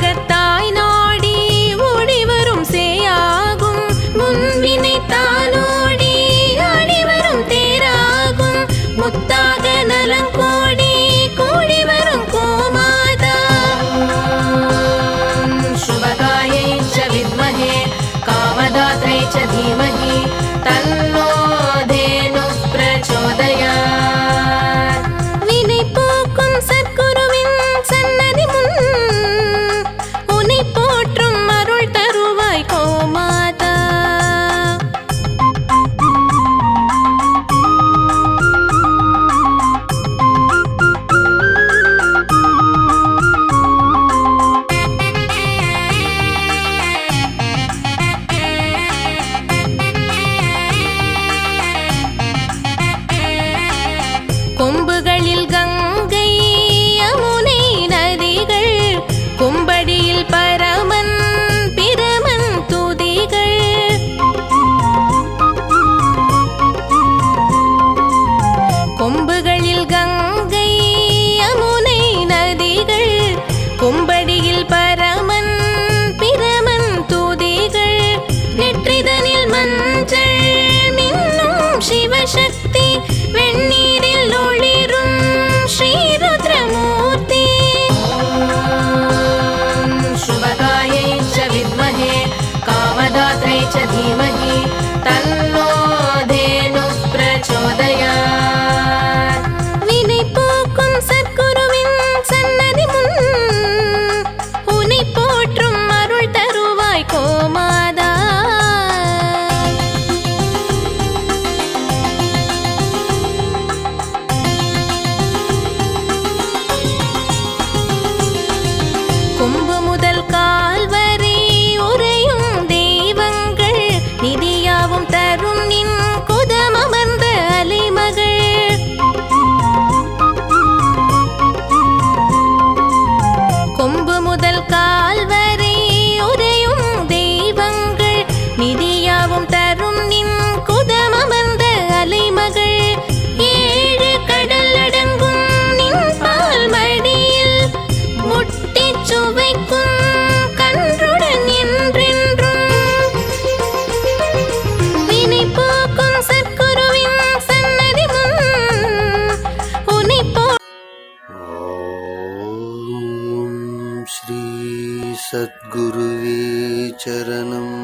உலகத்தாய் நாடி ஒளிவரும் சேயாகும். முன்வினை தானோடி அழிவரும் தேராகும். முத்தாக நலங்கோடி கூடி வரும் கோமாதா. சுபகாயை ச வித்மகே காமதாத்ரை ச தீமகி தன்னோ தேனு பிரச்சோதயா. கொம்புகளில் கங்கை கொம்பு முதல் கால்வ श्रीसद्गुरुवे चरणम्